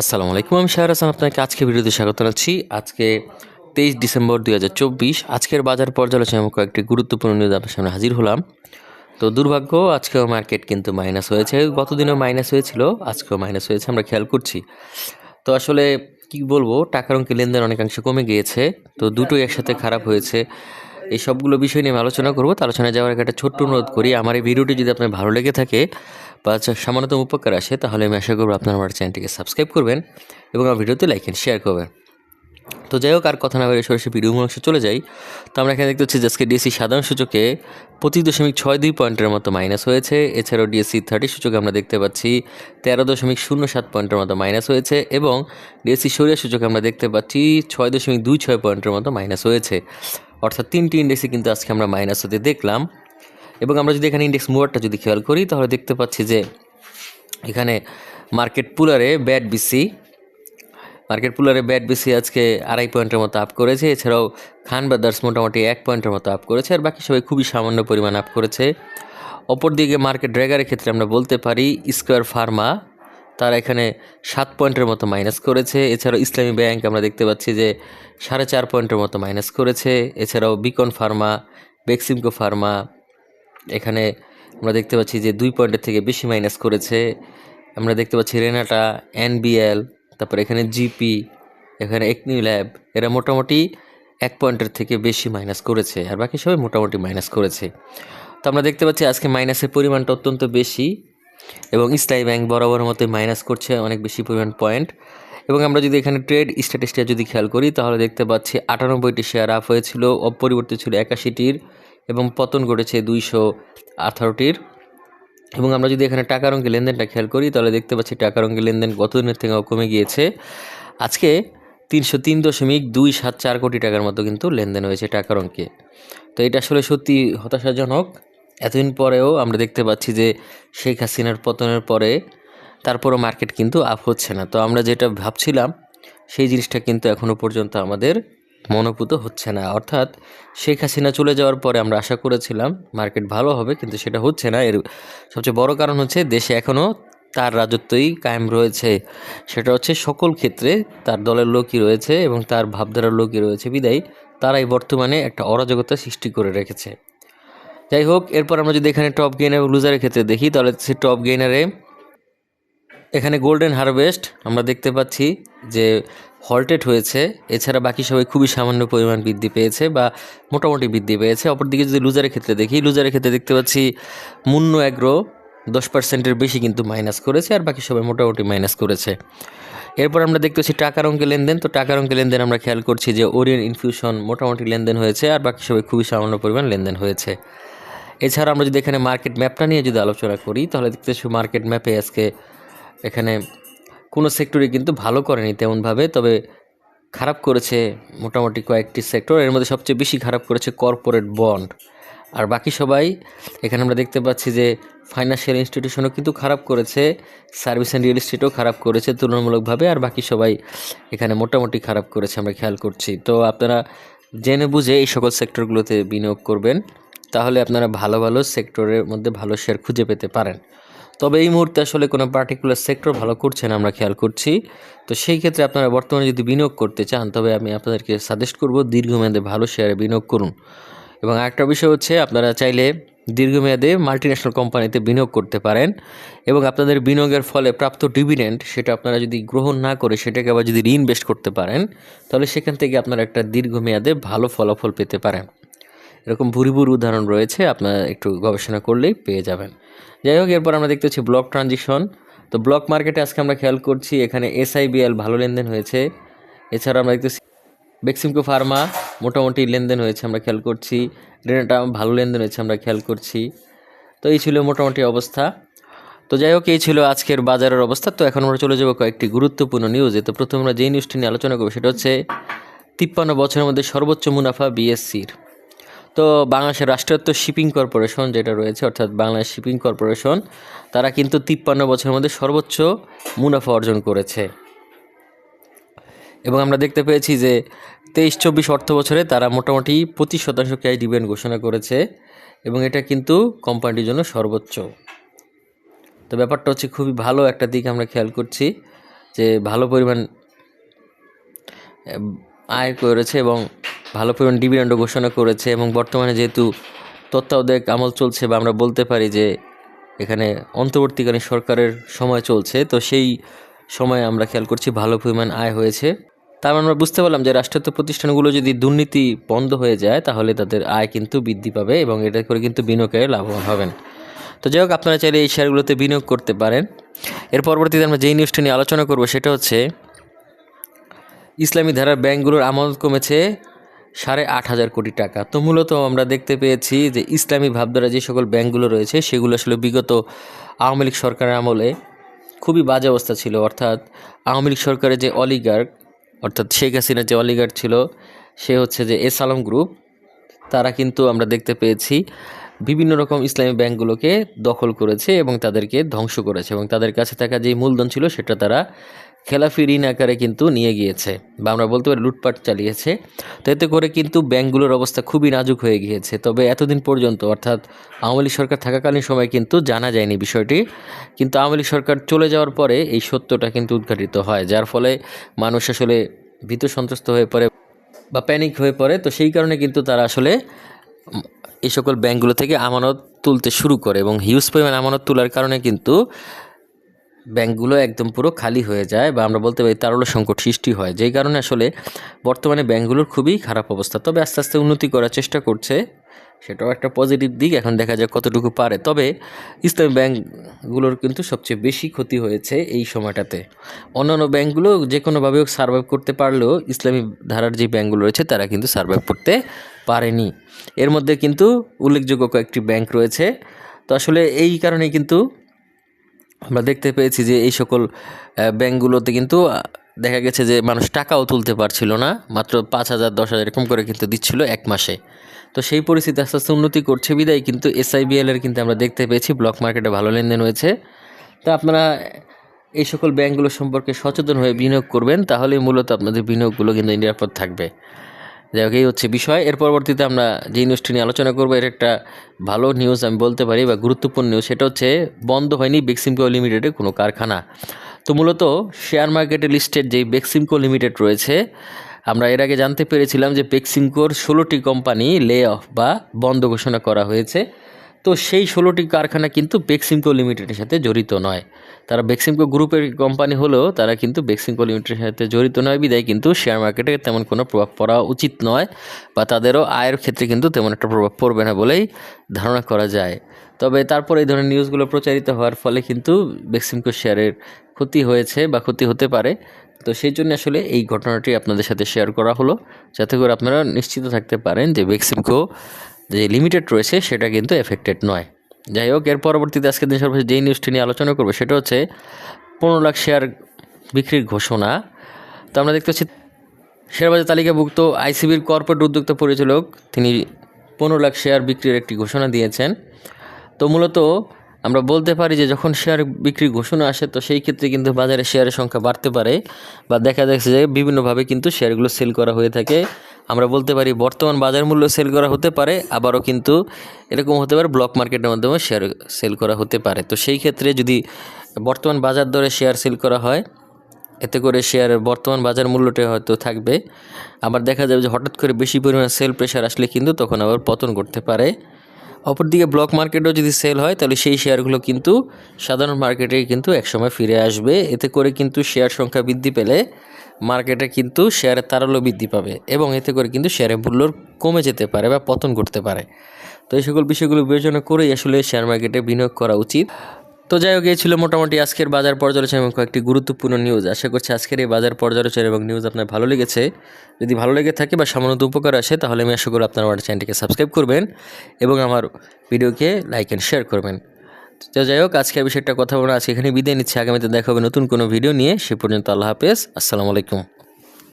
আসসালামু আলাইকুম, আমি শাহর হাসান, আপনাকে আজকে ভিডিওতে স্বাগত জানাচ্ছি। আজকে তেইশ ডিসেম্বর দুই হাজার চব্বিশ, আজকের বাজার পর্যালোচনা কয়েকটি গুরুত্বপূর্ণ নিউজ আপনার সামনে হাজির হলাম। তো দুর্ভাগ্য, আজকেও মার্কেট কিন্তু মাইনাস হয়েছে। গতদিনও মাইনাস হয়েছিল, আজকেও মাইনাস হয়েছে, আমরা খেয়াল করছি। তো আসলে কি বলব, টাকার অঙ্কে লেনদেন অনেকাংশে কমে গিয়েছে। তো দুটোই একসাথে খারাপ হয়েছে। এই সবগুলো বিষয় নিয়ে আলোচনা করব। তো আলোচনায় যাওয়ার আগে একটা ছোট্ট অনুরোধ করি। আমার এই ভিডিওটি যদি আপনার ভালো লেগে থাকে বা সামান্যতম উপকার আসে, তাহলে আমি আশা করব আপনার আমার চ্যানেলটিকে সাবস্ক্রাইব করবেন এবং আমার ভিডিওতে লাইক এন্ড শেয়ার করবেন। তো যাই হোক, আর কথা না বলে সরাসরি ভিডিও অংশে চলে যাই। তো আমরা এখানে দেখতে পাচ্ছি যে আজকে ডিএসসি সাধারণ সূচকে পঁচিশ দশমিক ছয় দুই পয়েন্টের মতো মাইনাস হয়েছে। এছাড়াও ডিএসসি থার্টি সূচকে আমরা দেখতে পাচ্ছি তেরো দশমিক শূন্য সাত পয়েন্টের মতো মাইনাস হয়েছে এবং ডিএসসি সরিয়া সূচকে আমরা দেখতে পাচ্ছি ছয় দশমিক দুই ছয় পয়েন্টের মতো মাইনাস হয়েছে। অর্থাৎ তিনটি ইন্ডেক্সে কিন্তু আজকে আমরা মাইনাস হতে দেখলাম। এবং আমরা যদি এখানে ইন্ডেক্স মুভারটা যদি খেয়াল করি, তাহলে দেখতে পাচ্ছি যে এখানে মার্কেট পুলারে ব্যাট বিসি মার্কেট পুলারে ব্যাট বিসি আজকে আড়াই পয়েন্টের মতো আপ করেছে। এছাড়াও খান ব্রাদার্স মোটামুটি এক পয়েন্টের মতো আপ করেছে, আর বাকি সবাই খুবই সামান্য পরিমাণ আপ করেছে। অপরদিকে মার্কেট ড্র্যাগারের ক্ষেত্রে আমরা বলতে পারি স্কোয়ার ফার্মা তারা এখানে সাত পয়েন্টের মতো মাইনাস করেছে। এছাড়াও ইসলামী ব্যাংক আমরা দেখতে পাচ্ছি যে সাড়ে চার পয়েন্টের মতো মাইনাস করেছে। এছাড়াও বিকন ফার্মা, বেক্সিমকো ফার্মা এখানে আমরা দেখতে পাচ্ছি যে দুই পয়েন্টের থেকে বেশি মাইনাস করেছে। আমরা দেখতে পাচ্ছি রেনাটা, এনবিএল, তারপর এখানে জিপি, এখানে একনি ল্যাব এরা মোটামুটি এক পয়েন্টের থেকে বেশি মাইনাস করেছে আর বাকি সবাই মোটামুটি মাইনাস করেছে। তো আমরা দেখতে পাচ্ছি আজকে মাইনাসের পরিমাণটা অত্যন্ত বেশি। এবং ইসলামী ব্যাংক বরাবর মতো মাইনাস করছে অনেক বেশি পরিমাণ পয়েন্ট এবং আমরা যদি এখানে ট্রেড স্ট্যাটিস্টিকা যদি খেয়াল করি, তাহলে দেখতে পাচ্ছি আটানব্বইটি শেয়ার আপ হয়েছিল অপরিবর্তিত ছিল একাশিটির এবং পতন ঘটেছে দুইশো আঠারোটির। এবং আমরা যদি এখানে টাকার অঙ্কে লেনদেনটা খেয়াল করি, তাহলে দেখতে পাচ্ছি টাকার অঙ্কে লেনদেন গত দিনের থেকেও কমে গিয়েছে। আজকে তিনশো তিন দশমিক দুই সাত চার কোটি টাকার মতো কিন্তু লেনদেন হয়েছে টাকার অঙ্কে। তো এটা আসলে সত্যি হতাশাজনক। এতদিন পরেও আমরা দেখতে পাচ্ছি যে শেখ হাসিনার পতনের পরে তারপরও মার্কেট কিন্তু আপ হচ্ছে না। তো আমরা যেটা ভাবছিলাম, সেই জিনিসটা কিন্তু এখনও পর্যন্ত আমাদের মনোভূত হচ্ছে না। অর্থাৎ শেখ হাসিনা চলে যাওয়ার পরে আমরা আশা করেছিলাম মার্কেট ভালো হবে, কিন্তু সেটা হচ্ছে না। এর সবচেয়ে বড় কারণ হচ্ছে দেশে এখনও তার রাজত্বই কায়েম রয়েছে। সেটা হচ্ছে সকল ক্ষেত্রে তার দলের লোকই রয়েছে এবং তার ভাবধারার লোকই রয়েছে। বিদায়, তারাই বর্তমানে একটা অরাজকতা সৃষ্টি করে রেখেছে। যাই হোক এরপর আমরা যদি এখানে টপ গেইনার এবং লুজারের ক্ষেত্রে দেখি, তাহলে সে টপ গেইনারে এখানে গোল্ডেন হারভেস্ট আমরা দেখতে পাচ্ছি যে হল্টেড হয়েছে। এছাড়া বাকি সবাই খুবই সামান্য পরিমাণ বৃদ্ধি পেয়েছে বা মোটামুটি বৃদ্ধি পেয়েছে। অপরদিকে যদি লুজারের ক্ষেত্রে দেখি লুজারের ক্ষেত্রে দেখতে পাচ্ছি মুন্ন অ্যাগ্রো দশ পার্সেন্টের বেশি কিন্তু মাইনাস করেছে আর বাকি সবাই মোটামুটি মাইনাস করেছে। এরপর আমরা দেখতে পাচ্ছি টাকার অঙ্কে লেনদেন। তো টাকার অঙ্কে লেনদেন আমরা খেয়াল করছি যে ওরিয়ন ইনফিউশন মোটামুটি লেনদেন হয়েছে আর বাকি সবাই খুবই সামান্য পরিমাণ লেনদেন হয়েছে। এছাড়া আমরা যদি এখানে মার্কেট ম্যাপটা নিয়ে যদি আলোচনা করি, তাহলে দেখতে পাচ্ছি মার্কেট ম্যাপে আজকে এখানে কোনো সেক্টরে কিন্তু ভালো করেনি তেমনভাবে, তবে খারাপ করেছে মোটামুটি কয়েকটি সেক্টর এর মধ্যে সবচেয়ে বেশি খারাপ করেছে কর্পোরেট বন্ড আর বাকি সবাই, এখানে আমরা দেখতে পাচ্ছি যে ফাইন্যান্সিয়াল ইনস্টিটিউশনও কিন্তু খারাপ করেছে সার্ভিস অ্যান্ড রিয়েল এস্টেটও খারাপ করেছে তুলনামূলকভাবে, আর বাকি সবাই এখানে মোটামুটি খারাপ করেছে, আমরা খেয়াল করছি। তো আপনারা জেনে বুঝে এই সকল সেক্টরগুলোতে বিনিয়োগ করবেন। তাহলে আপনারা ভালো ভালো সেক্টরের মধ্যে ভালো শেয়ার খুঁজে পেতে পারেন। তবে এই মুহূর্তে আসলে কোনো পার্টিকুলার সেক্টর ভালো করছে না আমরা খেয়াল করছি। তো সেই ক্ষেত্রে আপনারা বর্তমানে যদি বিনিয়োগ করতে চান, তবে আমি আপনাদেরকে সাজেস্ট করব দীর্ঘমেয়াদে ভালো শেয়ারে বিনিয়োগ করুন। এবং আরেকটা বিষয় হচ্ছে, আপনারা চাইলে দীর্ঘমেয়াদে মাল্টিন্যাশনাল কোম্পানিতে বিনিয়োগ করতে পারেন এবং আপনাদের বিনিয়োগের ফলে প্রাপ্ত ডিভিডেন্ড সেটা আপনারা যদি গ্রহণ না করে সেটাকে আবার যদি রিইনভেস্ট করতে পারেন, তাহলে সেখান থেকে আপনারা একটা দীর্ঘমেয়াদে ভালো ফলাফল পেতে পারেন। এরকম ভুরি ভুরি উদাহরণ রয়েছে, আপনারা একটু গবেষণা করলেই পেয়ে যাবেন। যাই হোক, এরপর আমরা দেখতে ব্লক ট্রানজিশন তো ব্লক মার্কেটে আজকে আমরা খেয়াল করছি, এখানে এসআইবিএল ভালো লেনদেন হয়েছে। এছাড়া আমরা দেখতেছি বেক্সিমকো ফার্মা মোটামুটি লেনদেন হয়েছে, আমরা খেয়াল করছি। রেনাটা ভালো লেনদেন হয়েছে, আমরা খেয়াল করছি। তো এই ছিল মোটামুটি অবস্থা। তো যাই হোক, এই ছিল আজকের বাজারের অবস্থা। তো এখন আমরা চলে যাব কয়েকটি গুরুত্বপূর্ণ নিউজে তো প্রথমে আমরা যেই নিউজটি নিয়ে আলোচনা করব, সেটা হচ্ছে তিপ্পান্ন বছরের মধ্যে সর্বোচ্চ মুনাফা বিএসসির তো বাংলাদেশের রাষ্ট্রায়ত্ত শিপিং কর্পোরেশন যেটা রয়েছে, অর্থাৎ বাংলাদেশ শিপিং কর্পোরেশন, তারা কিন্তু তিপ্পান্ন বছরের মধ্যে সর্বোচ্চ মুনাফা অর্জন করেছে। এবং আমরা দেখতে পেয়েছি যে তেইশ চব্বিশ অর্থ বছরে তারা মোটামুটি পঁচিশ শতাংশ ক্যাশ ডিভিডেন্ড ঘোষণা করেছে এবং এটা কিন্তু কোম্পানিটির জন্য সর্বোচ্চ। তো ব্যাপারটা হচ্ছে খুবই ভালো একটা দিক আমরা খেয়াল করছি যে ভালো পরিমাণ আয় করেছে এবং ভালো পরিমাণ ডিভিডেন্ডও ঘোষণা করেছে এবং বর্তমানে যেহেতু তত্ত্বাবধায়ক আমল চলছে বা আমরা বলতে পারি যে এখানে অন্তর্বর্তীকালীন সরকারের সময় চলছে, তো সেই সময়ে আমরা খেয়াল করছি ভালো পরিমাণ আয় হয়েছে। তার মানে আমরা বুঝতে পারলাম যে রাষ্ট্রায়ত্ত প্রতিষ্ঠানগুলো যদি দুর্নীতি বন্ধ হয়ে যায়, তাহলে তাদের আয় কিন্তু বৃদ্ধি পাবে এবং এটা করে কিন্তু বিনিয়োগকারী লাভবান হবেন। তো যাই হোক, আপনারা চাইলে এই শেয়ারগুলোতে বিনিয়োগ করতে পারেন। এর পরবর্তীতে আমরা যেই নিউজটা নিয়ে আলোচনা করব, সেটা হচ্ছে ইসলামী ধারার ব্যাংকগুলোর আমল কমেছে। সাড়ে আট হাজার কোটি টাকা। তো মূলত আমরা দেখতে পেয়েছি যে ইসলামী ভাবধারা যে সকল ব্যাংকগুলো রয়েছে, সেগুলো আসলে বিগত আওয়ামী লীগ সরকারের আমলে খুবই বাজে অবস্থা ছিল। অর্থাৎ আওয়ামী লীগ সরকারের যে অলিগার্ক অর্থাৎ শেখ হাসিনার যে অলিগার্ক ছিল, সে হচ্ছে যে এস আলম গ্রুপ তারা কিন্তু আমরা দেখতে পেয়েছি বিভিন্ন রকম ইসলামী ব্যাংকগুলোকে দখল করেছে এবং তাদেরকে ধ্বংস করেছে এবং তাদের কাছে থাকা যে মূলধন ছিল, সেটা তারা খেলাফি ঋণ আকারে কিন্তু নিয়ে গিয়েছে বা আমরা বলতে পারি লুটপাট চালিয়েছে। তো এতে করে কিন্তু ব্যাংকগুলোর অবস্থা খুবই নাজুক হয়ে গিয়েছে। তবে এতদিন পর্যন্ত অর্থাৎ আওয়ামী সরকার থাকাকালীন সময় কিন্তু জানা যায়নি বিষয়টি। কিন্তু আওয়ামী সরকার চলে যাওয়ার পরে এই সত্যটা কিন্তু উদ্ঘাটিত হয়, যার ফলে মানুষ আসলে ভীত সন্ত্রস্ত হয়ে পড়ে বা প্যানিক হয়ে পড়ে। তো সেই কারণে কিন্তু তারা আসলে এই সকল ব্যাংকগুলো থেকে আমানত তুলতে শুরু করে এবং হিউজ পরিমাণ আমানত তোলার কারণে কিন্তু ব্যাংকগুলো একদম পুরো খালি হয়ে যায় বা আমরা বলতে পারি তারল্য সংকট সৃষ্টি হয়। যেই কারণে আসলে বর্তমানে ব্যাংকগুলোর খুবই খারাপ অবস্থা। তবে আস্তে আস্তে উন্নতি করার চেষ্টা করছে। সেটাও একটা পজিটিভ দিক। এখন দেখা যায় কতটুকু পারে। তবে ইসলামী ব্যাংকগুলোর কিন্তু সবচেয়ে বেশি ক্ষতি হয়েছে এই সময়টাতে। অন্যান্য ব্যাংকগুলো যে কোনোভাবে সার্ভাইভ করতে পারলেও ইসলামী ধারার যে ব্যাংকগুলো রয়েছে, তারা কিন্তু সার্ভাইভ করতে পারেনি। এর মধ্যে কিন্তু উল্লেখযোগ্য কয়েকটি ব্যাংক রয়েছে। তো আসলে এই কারণেই কিন্তু আমরা দেখতে পেয়েছি যে এই সকল ব্যাংকগুলোতে কিন্তু দেখা গেছে যে মানুষ টাকাও তুলতে পারছিল না, মাত্র পাঁচ হাজার, দশ হাজার এরকম করে কিন্তু দিচ্ছিল এক মাসে। তো সেই পরিস্থিতি আস্তে আস্তে উন্নতি করছে, বিদায় কিন্তু এসআইবিএল এর কিন্তু আমরা দেখতে পেয়েছি, ব্লক মার্কেটে ভালো লেনদেন হয়েছে। তো আপনারা এই সকল ব্যাংকগুলো সম্পর্কে সচেতন হয়ে বিনিয়োগ করবেন, তাহলেই মূলত আপনাদের বিনিয়োগগুলো কিন্তু নিরাপদ থাকবে। যাই হোক, এই হচ্ছে বিষয়। এর পরবর্তীতে আমরা যে নিউজটি নিয়ে আলোচনা করব, এর একটা ভালো নিউজ আমি বলতে পারি বা গুরুত্বপূর্ণ নিউজ সেটা হচ্ছে বন্ধ হয়নি বেক্সিমকো লিমিটেডের কোনো কারখানা। তো মূলত শেয়ার মার্কেটে লিস্টেড যে বেক্সিমকো লিমিটেড রয়েছে, আমরা এর আগে জানতে পেরেছিলাম যে বেক্সিমকোর ষোলোটি কোম্পানি লে অফ বা বন্ধ ঘোষণা করা হয়েছে। তো সেই ষোলোটি কারখানা কিন্তু বেক্সিমকো লিমিটেডের সাথে জড়িত নয়। তারা বেক্সিমকো গ্রুপের কোম্পানি হলেও তারা কিন্তু বেক্সিমকো লিমিটেডের সাথে জড়িত নয়। বিদায় কিন্তু শেয়ার মার্কেটে তেমন কোনো প্রভাব পড়া উচিত নয় বা তাদেরও আয়ের ক্ষেত্রে কিন্তু তেমন একটা প্রভাব পড়বে না বলেই ধারণা করা যায়। তবে তারপর এই ধরনের নিউজগুলো প্রচারিত হওয়ার ফলে কিন্তু বেক্সিমকো শেয়ারের ক্ষতি হয়েছে বা ক্ষতি হতে পারে। তো সেই জন্য আসলে এই ঘটনাটি আপনাদের সাথে শেয়ার করা হলো। যাতে করে আপনারা নিশ্চিত থাকতে পারেন যে বেক্সিমকো যে লিমিটেড রয়েছে, সেটা কিন্তু এফেক্টেড নয়। যাই হোক, এর পরবর্তীতে আজকের দিন সর্বশেষ যেই নিউজটি নিয়ে আলোচনা করব, সেটা হচ্ছে পনেরো লাখ শেয়ার বিক্রির ঘোষণা। তো আমরা দেখতে পাচ্ছি শেয়ারবাজার তালিকাভুক্ত আইসিবির কর্পোরেট উদ্যোক্তা পরিচালক, তিনি পনেরো লাখ শেয়ার বিক্রির একটি ঘোষণা দিয়েছেন। তো মূলত আমরা বলতে পারি যে, যখন শেয়ার বিক্রির ঘোষণা আসে, তো সেই ক্ষেত্রে কিন্তু বাজারে শেয়ারের সংখ্যা বাড়তে পারে বা দেখা যাচ্ছে যে, বিভিন্নভাবে কিন্তু শেয়ারগুলো সেল করা হয়ে থাকে। আমরা বলতে পারি বর্তমান বাজার মূল্য সেল করা হতে পারে, আবারও কিন্তু এরকম হতে পারে ব্লক মার্কেটের মাধ্যমে শেয়ার সেল করা হতে পারে। তো সেই ক্ষেত্রে যদি বর্তমান বাজার দরে শেয়ার সেল করা হয়, এতে করে শেয়ারের বর্তমান বাজার মূল্যটা হয়তো থাকবে। আবার দেখা যাবে যে হঠাৎ করে বেশি পরিমাণে সেল প্রেশার আসলে কিন্তু তখন আবার পতন করতে পারে। অপরদিকে ব্লক মার্কেটেও যদি সেল হয়, তাহলে সেই শেয়ারগুলো কিন্তু সাধারণ মার্কেটে কিন্তু একসময় ফিরে আসবে। এতে করে কিন্তু শেয়ার সংখ্যা বৃদ্ধি পেলে মার্কেটে কিন্তু শেয়ারের তারল্য বৃদ্ধি পাবে এবং এতে করে কিন্তু শেয়ারের মূল্য কমে যেতে পারে বা পতন করতে পারে। তো এই সকল বিষয়গুলো বিবেচনা করেই আসলে শেয়ার মার্কেটে বিনিয়োগ করা উচিত। তো যাই হোক, এই ছিল মোটামুটি আজকের বাজার পর্যালোচনা এবং কয়েকটি গুরুত্বপূর্ণ নিউজ আশা করছি আজকের এই বাজার পর্যালোচনা এবং নিউজ আপনার ভালো লেগেছে। যদি ভালো লেগে থাকে বা সামান্য উপকার আসে, তাহলে আমি আশা করি আপনার আমার চ্যানেলটিকে সাবস্ক্রাইব করবেন এবং আমার ভিডিওকে লাইক অ্যান্ড শেয়ার করবেন। তো যাই হোক আজকের বিষয়টা কথা বলে আজকে এখানে বিদায় নিচ্ছি। আগামীতে দেখা হবে নতুন কোনো ভিডিও নিয়ে। সে পর্যন্ত আল্লাহ হাফেজ। আসসালামু আলাইকুম।